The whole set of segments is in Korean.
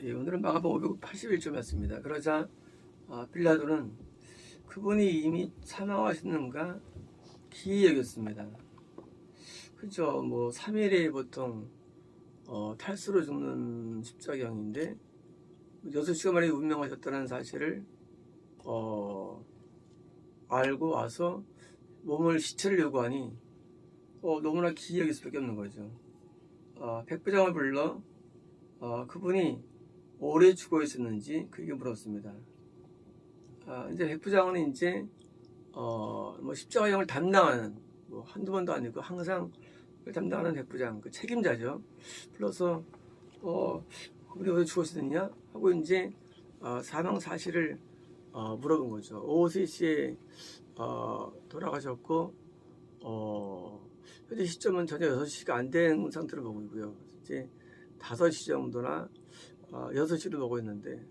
예, 오늘은 마가복음 581점이었습니다. 그러자 아, 빌라도는 그분이 이미 사망하셨는가 기이 여겼습니다. 그죠? 뭐 3일에 보통 어, 탈수로 죽는 십자경인데 6시간 만에 운명하셨다는 사실을 어, 알고 와서 몸을 시체를 요구하니 어, 너무나 기이 여길 수밖에 없는 거죠. 어, 백부장을 불러 어, 그분이 오래 죽어 있었는지 그게 물었습니다. 아, 이제 백 부장은 이제 어, 뭐 십자가형을 담당하는 뭐 한두 번도 아니고 항상 담당하는 백 부장 그 책임자죠. 불러서 어, 그분이 왜 죽었느냐 하고 이제 어, 사망 사실을 어, 물어본 거죠. 오후 3시에 어, 돌아가셨고 어, 현재 시점은 전혀 6시가 안 된 상태로 보고 있고요. 이제 5시 정도나 어, 6시로 보고 있는데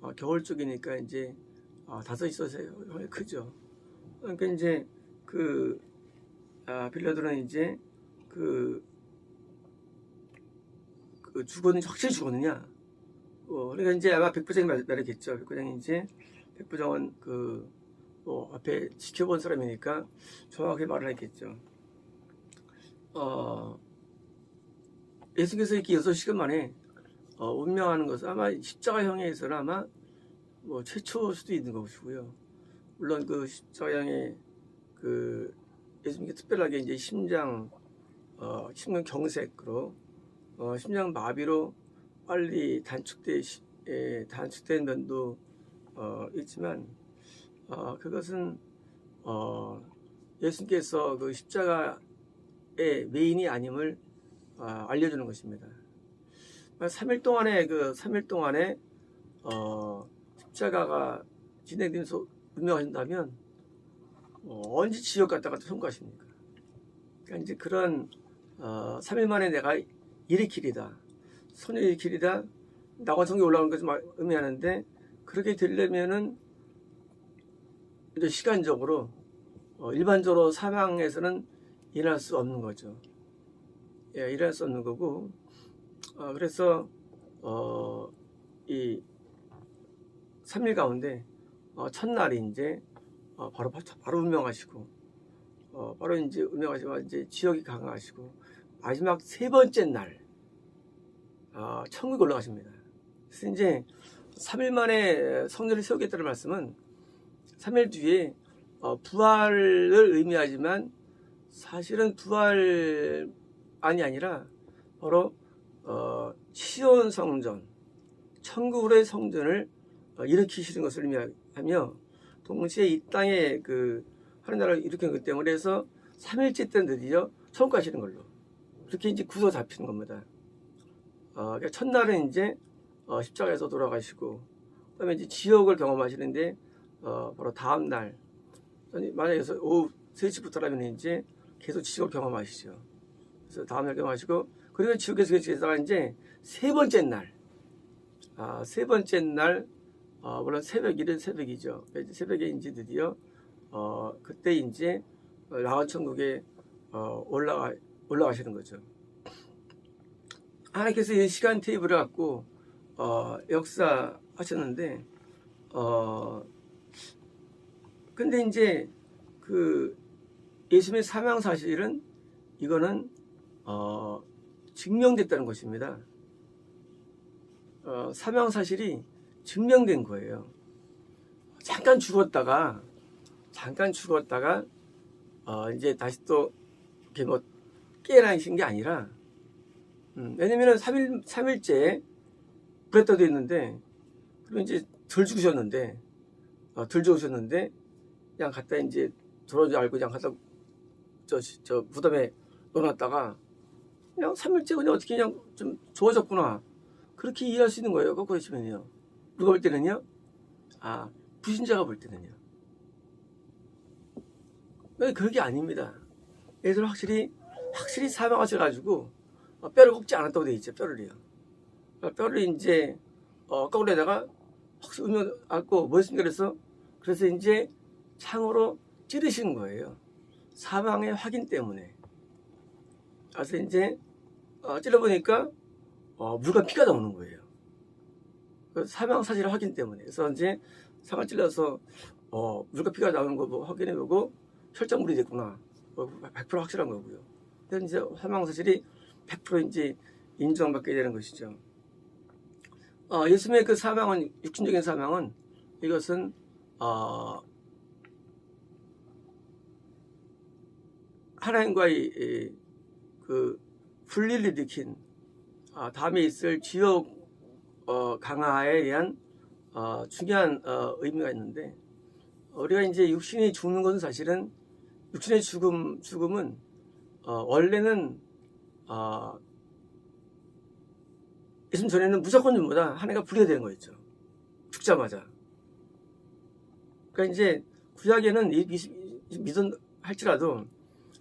어, 겨울 쪽이니까 이제 어, 5시 서서히 형이 크죠. 그러니까 이제 그 아, 빌라도는 이제 그, 그 죽었는 확실히 죽었느냐? 어, 그러니까 이제 아마 백부장이 말- 말했겠죠. 백부장이 이제 백부장은 그뭐 앞에 지켜본 사람이니까 정확하게 말을 했겠죠. 어, 예수께서 이렇게 6시간 만에 어, 운명하는 것은 아마 십자가형에서는 아마 뭐 최초일 수도 있는 것이고요. 물론 그 십자가형의 그 예수님께 특별하게 이제 심장 어, 심근 경색으로 어, 심장 마비로 빨리 단축돼 시- 예, 단축된 면도 어, 있지만 어, 그것은 어, 예수님께서 그 십자가의 메인이 아님을 어, 알려주는 것입니다. 3일 동안에 그 3일 동안에 어, 십자가가 소 운명하신다면 어, 언제 지옥 갔다가 또 성가십니까? 그러니까 이제 그런 어, 3일 만에 내가 일으키리다, 손을 일으키리다, 낙원성에 올라오는 것을 말- 의미하는데 그렇게 되려면은 이제 시간적으로 어, 일반적으로 사망에서는 일어날 수 없는 거죠. 예, 일어날 수 없는 거고 어, 그래서 어, 이 3일 가운데 어, 첫날이 이제 어, 바로 바로 운명하시고 어, 바로 이제 운명하시고 이제 지역이 강하시고 마지막 세 번째 날 어, 천국에 올라가십니다. 그래서 이제 3일 만에 성전을 세우겠다는 말씀은 3일 뒤에 어, 부활을 의미하지만 사실은 부활 아니 아니라 바로 어, 시온 성전, 천국의 성전을 어, 일으키시는 것을 의미하며 동시에 이 땅에 그 하늘 나라를 일으킨 것 때문에 해서 3일째 때 드디어 천국 가시는 걸로 그렇게 이제 구조 잡히는 겁니다. 어, 그러니까 첫날은 이제 어, 십자가에서 돌아가시고 그다음에 이제 지옥을 경험하시는데 어, 바로 다음 날 만약에 서 오후 3시부터라면 이제 계속 지옥 경험하시죠. 그래서 다음 날 경험하시고 그리고 지옥에서 계시다가 이제 세 번째 날, 아, 세 번째 날, 어, 물론 새벽, 이른 새벽이죠. 새벽에 이제 드디어, 어, 그때 이제 라원 천국에 어, 올라가, 올라가시는 거죠. 하나님께서 이 시간 테이블을 갖고, 어, 역사하셨는데, 어, 근데 이제 그 예수님의 사망 사실은 이거는 어, 증명됐다는 것입니다. 어, 사망 사실이 증명된 거예요. 잠깐 죽었다가 잠깐 죽었다가 어, 이제 다시 또 이렇게 뭐 깨어나신 게 아니라 음, 왜냐면은 3일 3일째 그랬다도 있는데 그리고 이제 덜 죽으셨는데 어, 덜 죽으셨는데 그냥 갖다 이제 들어오지 알고 그냥 갖다 저, 저 무덤에 넣어놨다가 그냥 3일째 그냥 어떻게 그냥 좀 좋아졌구나. 그렇게 이해할 수 있는 거예요. 거꾸로 치면요. 누가 볼 때는요. 아, 부신자가 볼 때는요. 왜 그게 아닙니다. 얘들 확실히, 확실히 사망하셔가지고, 어, 뼈를 꺾지 않았다고 돼 있죠. 뼈를요. 어, 뼈를 이제, 어, 거울에다가 확 으면 안고, 뭐 했습니까? 그래서, 그래서 이제 창으로 찌르시는 거예요. 사망의 확인 때문에. 그래서 이제 어, 찔러보니까 어, 물과 피가 나오는 거예요. 그 사망 사실을 확인 때문에. 그래서 이제 상을 찔러서 어, 물과 피가 나오는 거 뭐 확인해보고 혈장물이 됐구나. 뭐100% 확실한 거고요. 그래서 이제 사망 사실이 100% 이제 인정받게 되는 것이죠. 어, 예수님의 그 사망은 육신적인 사망은 이것은 어, 하나님과의 이, 그 분리를 일으킨 아, 다음에 있을 지옥 어, 강화에 대한 어, 중요한 어, 의미가 있는데 우리가 이제 육신이 죽는 것은 사실은 육신의 죽음 죽음은 어, 원래는 어, 예수님 전에는 무조건 전보다 하나가 분리가 되는 거였죠. 죽자마자. 그러니까 이제 구약에는 믿은 할지라도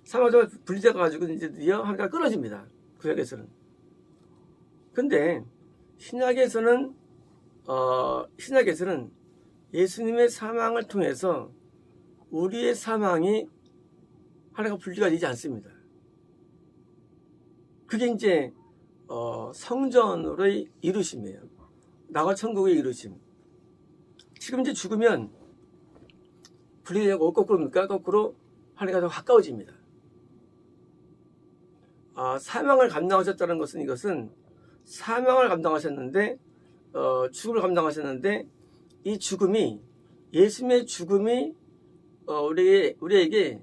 사마자가 분리돼 가지고 이제 드디어 하나가 끊어집니다. 구약에서는. 근데 신약에서는 어, 신약에서는 예수님의 사망을 통해서 우리의 사망이 하나가 분리가 되지 않습니다. 그게 이제 어, 성전으로의 이루심이에요. 나가 천국의 이루심. 지금 이제 죽으면 분리되고 거꾸로입니까? 거꾸로 하나가 더 가까워집니다. 아, 사망을 감당하셨다는 것은 이것은 사망을 감당하셨는데 어, 죽음을 감당하셨는데 이 죽음이 예수님의 죽음이 어, 우리 우리에게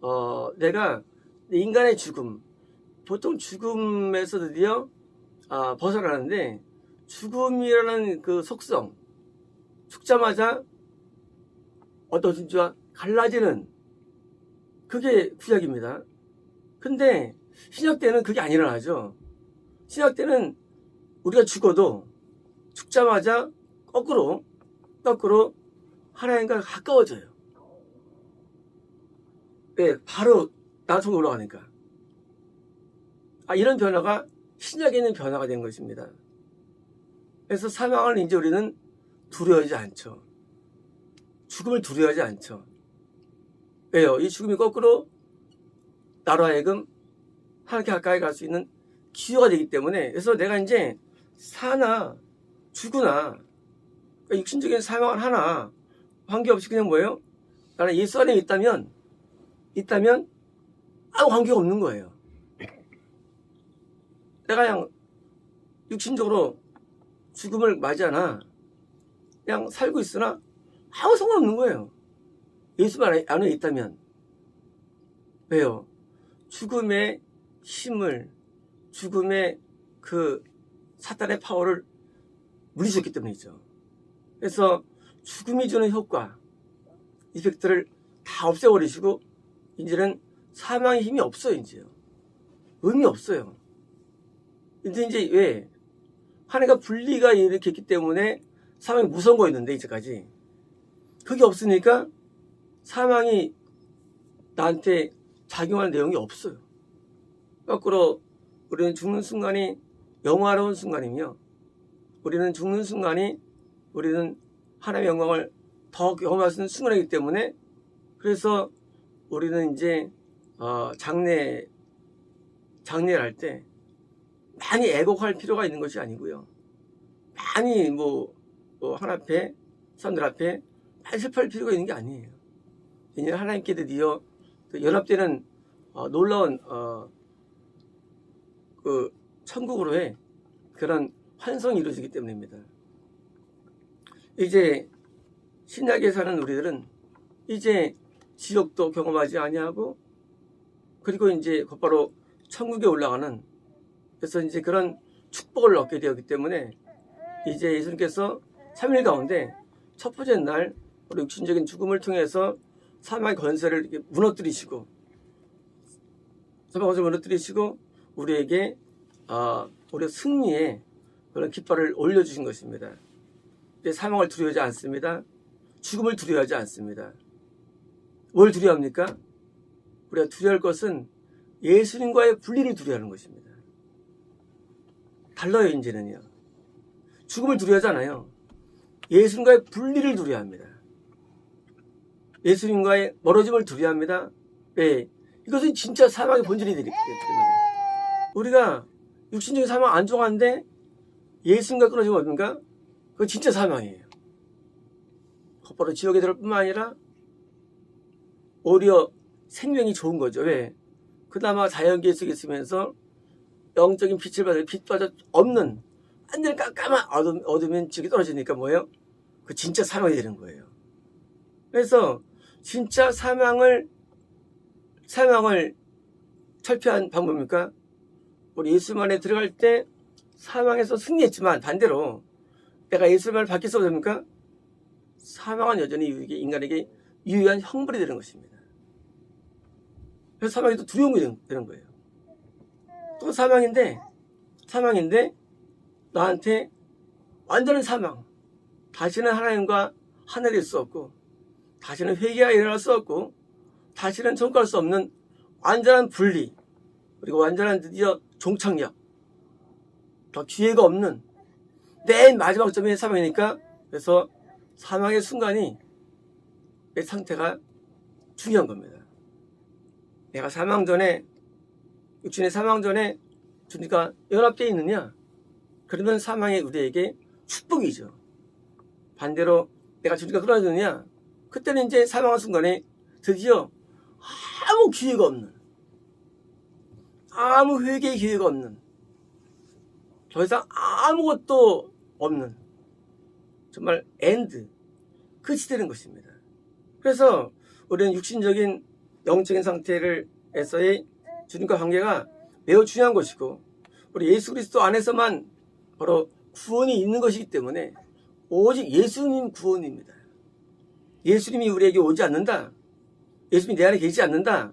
어, 내가 인간의 죽음 보통 죽음에서 드디어 아, 벗어나는데 죽음이라는 그 속성 죽자마자 어떤 진짜 갈라지는 그게 구약입니다. 근데 신약 때는 그게 안 일어나죠. 신약 때는 우리가 죽어도 죽자마자 거꾸로 거꾸로 하나님과 가까워져요. 네, 바로 나중에 올라가니까. 아, 이런 변화가 신약에 있는 변화가 된 것입니다. 그래서 사망을 이제 우리는 두려워하지 않죠. 죽음을 두려워하지 않죠. 왜요? 이 죽음이 거꾸로 나로 하여금 하나님께 가까이 갈 수 있는 기회가 되기 때문에 그래서 내가 이제 사나 죽으나 그러니까 육신적인 사망을 하나 관계없이 그냥 뭐예요? 나는 예수 안에 있다면 있다면 아무 관계가 없는 거예요. 내가 그냥 육신적으로 죽음을 맞이하나 그냥 살고 있으나 아무 상관없는 거예요. 예수 안에 있다면 왜요? 죽음의 힘을 죽음의 그 사탄의 파워를 물리쳤기 때문이죠. 그래서 죽음이 주는 효과, 이펙트를 다 없애버리시고 이제는 사망의 힘이 없어요, 이제요. 의미 없어요. 근데 이제 왜? 하나가 분리가 이렇게 했기 때문에 사망이 무서운 거였는데, 이제까지. 그게 없으니까 사망이 나한테 작용할 내용이 없어요. 거꾸로 우리는 죽는 순간이 영화로운 순간이며 우리는 죽는 순간이 우리는 하나님의 영광을 더 경험할 수 있는 순간이기 때문에 그래서 우리는 이제 어, 장례 장례를 할 때 많이 애곡할 필요가 있는 것이 아니고요. 많이 뭐, 뭐 하나 앞에 사람들 앞에 많이 슬퍼할 필요가 있는 게 아니에요. 왜냐하면 하나님께 드디어 그 연합되는 어, 놀라운 어, 그 천국으로의 그런 환성이 이루어지기 때문입니다. 이제 신약에 사는 우리들은 이제 지옥도 경험하지 아니하고 그리고 이제 곧바로 천국에 올라가는 그래서 이제 그런 축복을 얻게 되었기 때문에 이제 예수님께서 3일 가운데 첫 번째 날 육신적인 죽음을 통해서 사망의 권세를 무너뜨리시고 사망의 권세를 무너뜨리시고 우리에게 어, 우리 승리의 그런 깃발을 올려주신 것입니다. 이제 사망을 두려워하지 않습니다. 죽음을 두려워하지 않습니다. 뭘 두려워합니까? 우리가 두려워할 것은 예수님과의 분리를 두려워하는 것입니다. 달라요, 이제는요. 죽음을 두려워하잖아요. 예수님과의 분리를 두려워합니다. 예수님과의 멀어짐을 두려워합니다. 왜? 이것은 진짜 사망의 본질이 되기 때문에. 우리가 육신적인 사망 안 좋아하는데 예수님과 끊어지면 뭡니까? 그거 진짜 사망이에요. 곧바로 지옥에 들을 뿐만 아니라 오히려 생명이 좋은 거죠. 왜? 그나마 자연계 속에 있으면서 영적인 빛을 받을 빛마저 없는 완전 깜깜한 어둠, 어둠인 지역에 떨어지니까 뭐예요? 그 진짜 사망이 되는 거예요. 그래서 진짜 사망을 사망을 철폐한 방법입니까? 우리 예수만에 들어갈 때 사망에서 승리했지만 반대로 내가 예수만을 받겠어 됩니까? 사망은 여전히 인간에게 유효한 형벌이 되는 것입니다. 그래서 사망이 또 두려운 게 되는 거예요. 또 사망인데 사망인데 나한테 완전한 사망. 다시는 하나님과 하늘일 수 없고 다시는 회개가 일어날 수 없고 다시는 청구할 수 없는 완전한 분리 그리고 완전한 드디어 종착역 더 기회가 없는 맨 마지막 점이 사망이니까 그래서 사망의 순간이 내 상태가 중요한 겁니다. 내가 사망 전에 육신의 사망 전에 주니까 연합되어 있느냐? 그러면 사망이 우리에게 축복이죠. 반대로 내가 주니까 끊어지느냐? 그때는 이제 사망한 순간에 드디어 아무 기회가 없는 아무 회개의 기회가 없는 더 이상 아무것도 없는 정말 엔드 끝이 되는 것입니다. 그래서 우리는 육신적인 영적인 상태를 에서의 주님과 관계가 매우 중요한 것이고 우리 예수 그리스도 안에서만 바로 구원이 있는 것이기 때문에 오직 예수님 구원입니다. 예수님이 우리에게 오지 않는다. 예수님이 내 안에 계시지 않는다.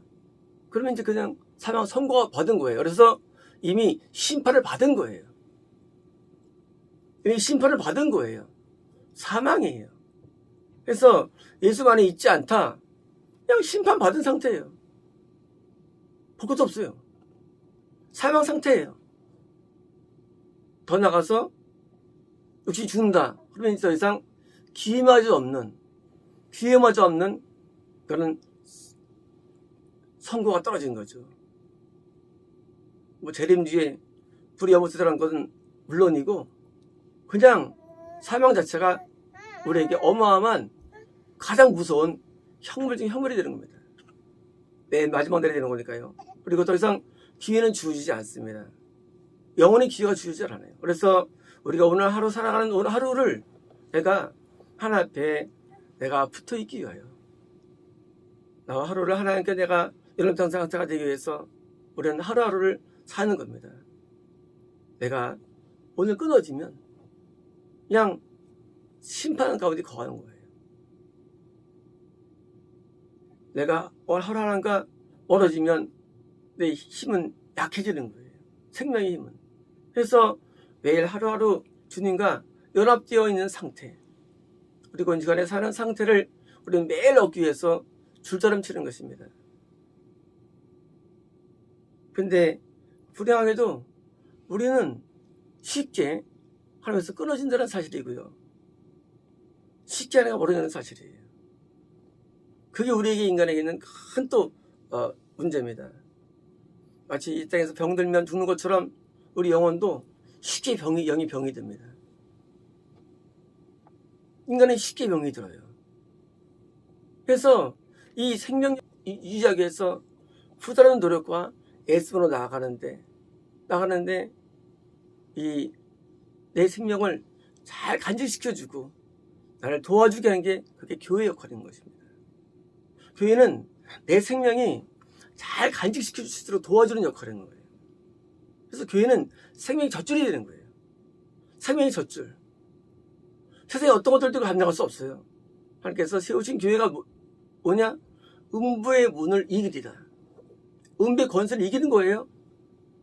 그러면 이제 그냥 사망 선고 받은 거예요. 그래서 이미 심판을 받은 거예요. 이미 심판을 받은 거예요. 사망이에요. 그래서 예수 안에 있지 않다. 그냥 심판 받은 상태예요. 볼 것도 없어요. 사망 상태예요. 더 나가서 역시 죽는다. 그러면 더 이상 기회마저 없는, 기회마저 없는 그런 선고가 떨어진 거죠. 뭐 재림주에 불이 여무스라는 것은 물론이고 그냥 사망 자체가 우리에게 어마어마한 가장 무서운 형벌 중 형벌이 되는 겁니다. 맨 마지막 날이 되는 거니까요. 그리고 더 이상 기회는 주어지지 않습니다. 영원히 기회가 주어지지 않아요. 그래서 우리가 오늘 하루 살아가는 오늘 하루를 내가 하나 앞에 내가 붙어 있기 위하여 나와 하루를 하나님께 내가 이런 상태가 되기 위해서 우리는 하루하루를 사는 겁니다. 내가 오늘 끊어지면 그냥 심판 가운데 거하는 거예요. 내가 오늘 하루하루가 멀어지면 내 힘은 약해지는 거예요. 생명의 힘은. 그래서 매일 하루하루 주님과 연합되어 있는 상태, 그리고 인간에 사는 상태를 우리는 매일 얻기 위해서 줄자름 치는 것입니다. 근데 불행하게도 우리는 쉽게 하나님에서 끊어진다는 사실이고요. 쉽게 하나가 모르는 사실이에요. 그게 우리에게 인간에게는 큰또 어, 문제입니다. 마치 이 땅에서 병들면 죽는 것처럼 우리 영혼도 쉽게 병이 영이 병이 듭니다. 인간은 쉽게 병이 들어요. 그래서 이 생명 유지하기 위해서 후다른 노력과 애쓰으로 나아가는데 나가는데 이 내 생명을 잘 간직시켜주고 나를 도와주게 하는 게 그게 교회 역할인 것입니다. 교회는 내 생명이 잘 간직시켜 줄수 있도록 도와주는 역할인 거예요. 그래서 교회는 생명이 젖줄이 되는 거예요. 생명이 젖줄. 세상에 어떤 것들도 감당할 수 없어요. 하나님께서 세우신 교회가 뭐- 뭐냐? 음부의 문을 이기리라. 음부의 권세를 이기는 거예요.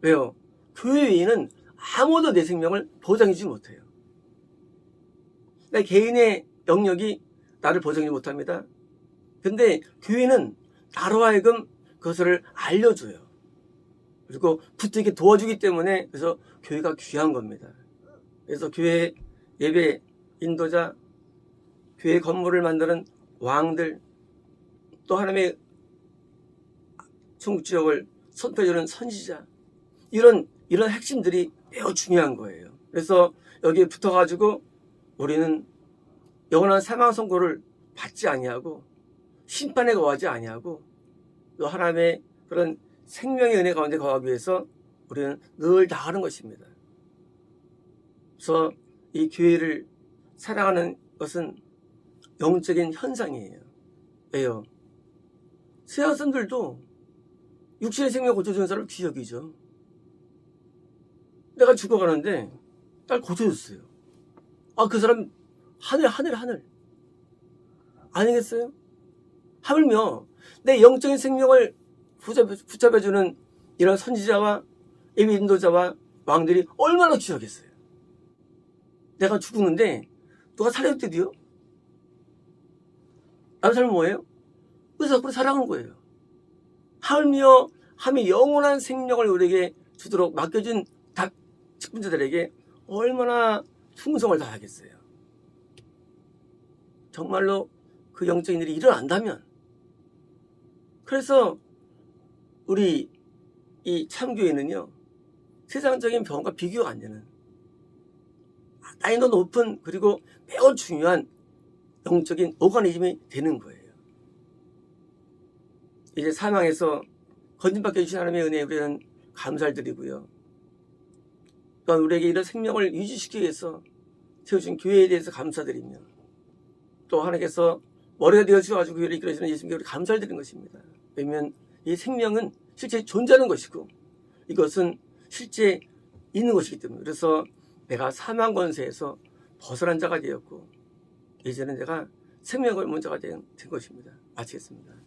왜요? 교회 외에는 아무도 내 생명을 보장해주지 못해요. 내 개인의 영역이 나를 보장하지 못합니다. 근데 교회는 나로 하여금 그것을 알려줘요. 그리고 붙들게 도와주기 때문에 그래서 교회가 귀한 겁니다. 그래서 교회 예배 인도자, 교회 건물을 만드는 왕들, 또 하나님의 천국 지역을 선포해주는 선지자, 이런, 이런 핵심들이 매우 중요한 거예요. 그래서 여기에 붙어가지고 우리는 영원한 사망 선고를 받지 아니하고 심판에 거하지 아니하고 또 하나님의 그런 생명의 은혜 가운데 거하기 위해서 우리는 늘 나가는 것입니다. 그래서 이 교회를 사랑하는 것은 영적인 현상이에요. 왜요? 세아선들도 육신의 생명 고쳐주는 사람을 기억이죠. 내가 죽어가는데 날 고쳐줬어요. 아, 그 사람 하늘, 하늘, 하늘. 아니겠어요? 하물며 내 영적인 생명을 붙잡아, 붙잡아주는 이런 선지자와 예비 인도자와 왕들이 얼마나 귀하겠어요. 내가 죽었는데 누가 살려줬대도요? 나는 삶은 뭐예요? 그래서 앞으로 살아가는 거예요. 하물며 함이 영원한 생명을 우리에게 주도록 맡겨준 각 직분자들에게 얼마나 충성을 다하겠어요. 정말로 그 영적인 일이 일어난다면 그래서 우리 이 참교회는요 세상적인 병과 비교가 안 되는 난이도 높은 그리고 매우 중요한 영적인 오가니즘이 되는 거예요. 이제 사망에서 건진받게 주신 하나님의 은혜에 우리는 감사를 드리고요. 또한 우리에게 이런 생명을 유지시키기 위해서 세워준 교회에 대해서 감사드리며 또 하나님께서 머리가 되어 주셔가지고 교회를 이끌어주는 예수님께 우리 감사를 드리는 것입니다. 왜냐하면 이 생명은 실제 존재하는 것이고 이것은 실제 있는 것이기 때문에 그래서 내가 사망 권세에서 벗어난 자가 되었고 이제는 내가 생명을 먼저가 된, 된 것입니다. 마치겠습니다.